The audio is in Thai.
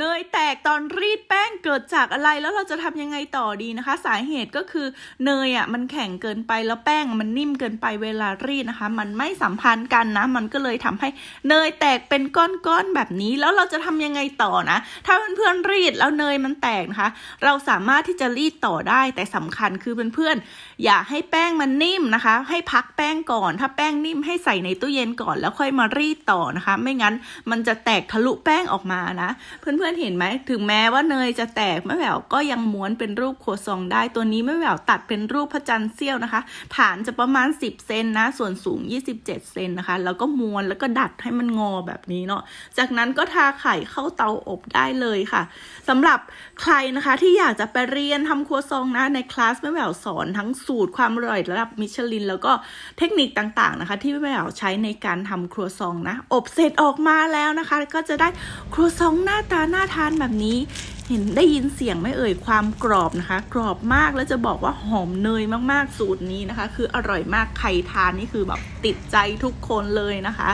เนยแตกตอนรีดแป้งเกิดจากอะไรแล้วเราจะทำยังไงต่อดีนะคะ สาเหตุก็คือเนยอะมันแข็งเกินไปแล้วแป้งมันนิ่มเกินไปเวลารีดนะคะ มันไม่สัมพันธ์กันนะ มันก็เลยทำให้เนยแตกเป็นก้อนๆแบบนี้แล้วเราจะทำยังไงต่อนะ ถ้าเพื่อนๆรีดแล้วเนยมันแตกนะคะ เราสามารถที่จะรีดต่อได้แต่สำคัญคือเพื่อนๆอย่าให้แป้งมันนิ่มนะคะ ให้พักแป้งก่อน ถ้าแป้งนิ่มให้ใส่ในตู้เย็นก่อนแล้วค่อยมารีดต่อนะคะ ไม่งั้นมันจะแตกทะลุแป้งออกมานะเพื่อนๆเห็นไหม ถึงแม้ว่าเนยจะแตกแม่แหววก็ยังม้วนเป็นรูปคซองได้ ตัวนี้แม่แหววตัดเป็นรูปพระจันทร์เสี้ยวนะคะ ฐานจะประมาณ 10 เซนนะ ส่วนสูง 27 เซนนะคะ แล้วก็ม้วนแล้วก็ดัดให้มันงอแบบนี้เนาะ จากนั้นก็ทาไข่เข้าเตาอบได้เลยค่ะสำหรับใครนะคะที่อยากจะไปเรียนทำครัวซองนะในคลาสแม่แหววสอนทั้งสูตรความอร่อยระดับมิชลิน แล้วก็เทคนิคต่างๆนะคะ ที่แม่แหววใช้ในการทำครัวซองนะ อบเสร็จออกมาแล้วนะคะ ก็จะได้ครัวซองหน้าตาน่าทานแบบนี้ เห็นได้ยินเสียงไม่เอ่ยความกรอบนะคะ กรอบมากแล้วจะบอกว่าหอมเนยมากๆสูตรนี้นะคะ คืออร่อยมากใครทานนี่คือแบบติดใจทุกคนเลยนะคะ